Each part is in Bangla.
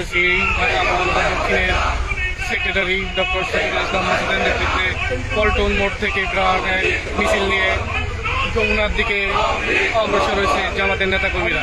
দক্ষিণের সেক্রেটারি ডক্টর শহীদুল ইসলাম মাসুদের নেতৃত্বে পল্টন মোড় থেকে গ্রামে মিছিল নিয়ে যমুনার দিকে অগ্রসর হয়েছে জামাতের নেতাকর্মীরা।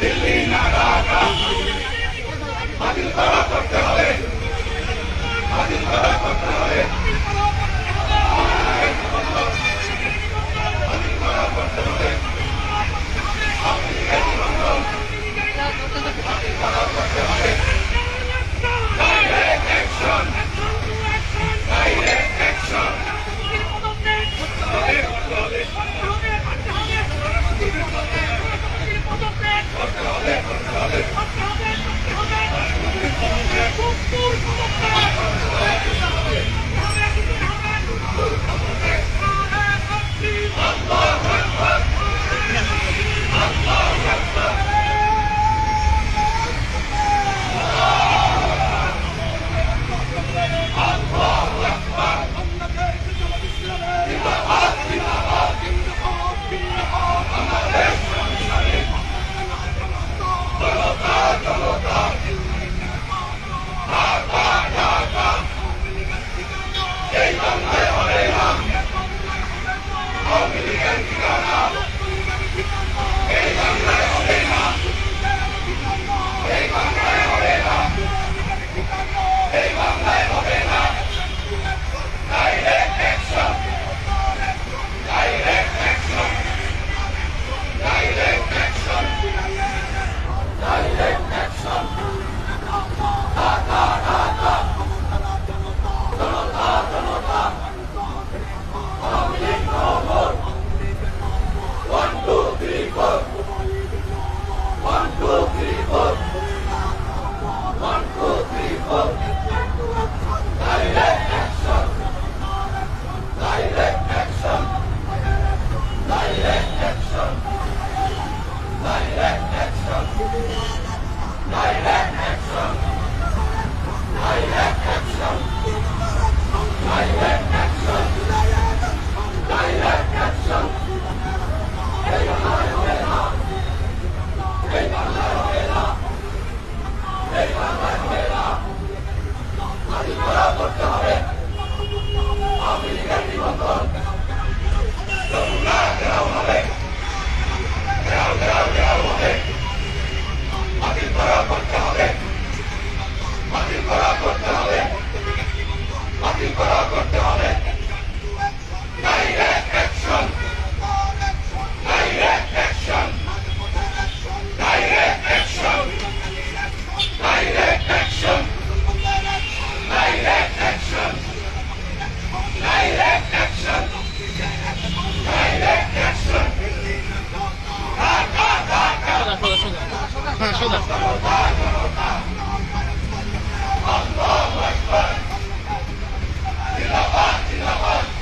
দিল্লি না ঢাকা বাতিল করা করতে হবে বাতিল করতে হবে Allahumma Akbar. Khilafah, khilafah.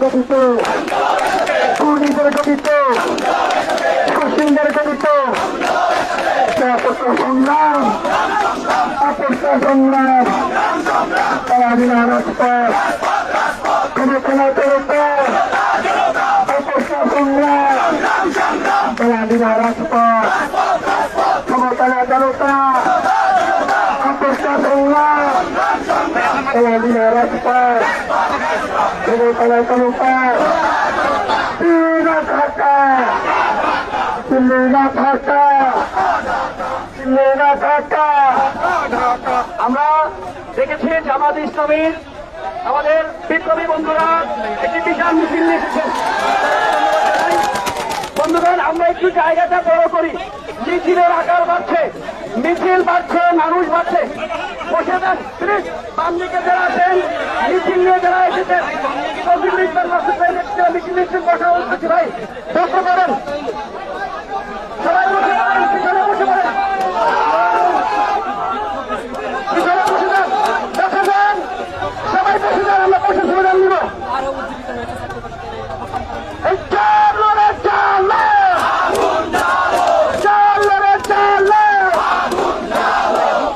গঠিত। দুর্নীতির গঠিত। কুসিংহের গঠিত। সংগ্রাম। অপেক্ষা সংগ্রাম। পরাধীন রাজপথ ক্ষমতা জনতা অপেক্ষা সংগ্রাম। পরাধীন রাজপথ আমরা দেখেছি জামাত ইসলামীর আমাদের বিপ্লবী বন্ধুরা একটি বিশাল মিছিল নিয়ে বন্ধুগণ, আমরা একটু জায়গাটা বড় করি। মিছিলের আকার বাড়ছে, মিছিল বাড়ছে, মানুষ বাড়ছে। বসে প্লিজ, বাম দিকে যারা আছেন, মিছিল নিয়ে যারা এসেছেন মিছিল মিছিল বসা হচ্ছে ভাই। বসে পড়েন সবাই বসে পড়েন পিছনে বসে যান বসে যান সবাই বসে যান আমরা বসে সুবিধা নিব এই চালো রে চালো চালো রে চালো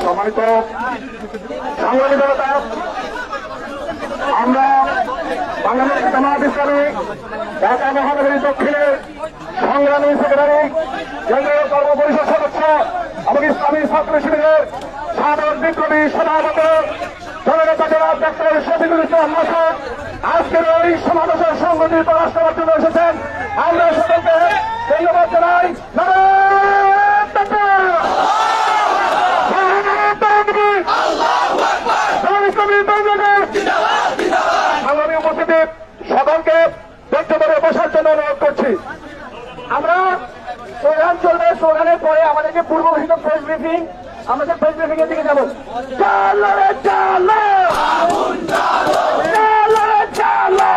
সম্মানিত সাংবাদিক জনতা আমরা বাংলাদেশ জামাত ইসলামী ঢাকা মহানগরী দক্ষিণের সংগ্রামী সেক্রেটারি, কেন্দ্রীয় কর্ম পরিষদ সদস্য এবং ইসলামী ছাত্র শিবিরের সাধারণ বিপ্লবী সভাপতি, জননেতা জনাব ডক্টর শফিকুল ইসলাম মাসুদ। আজকের এই সমাবেশের সংগঠিত রাষ্ট্রবার জন্য এসেছেন আমরা সকলকে ধন্যবাদ জানাই। ধরে বসার জন্য অনুরোধ করছি। আমরা স্লোগান চলবে স্লোগানের পরে আমাদেরকে পূর্ব ঘোষিত প্রেস ব্রিফিং আমাদের প্রেস ব্রিফিং এর দিকে যাব। চালো চালো! চালো চালো!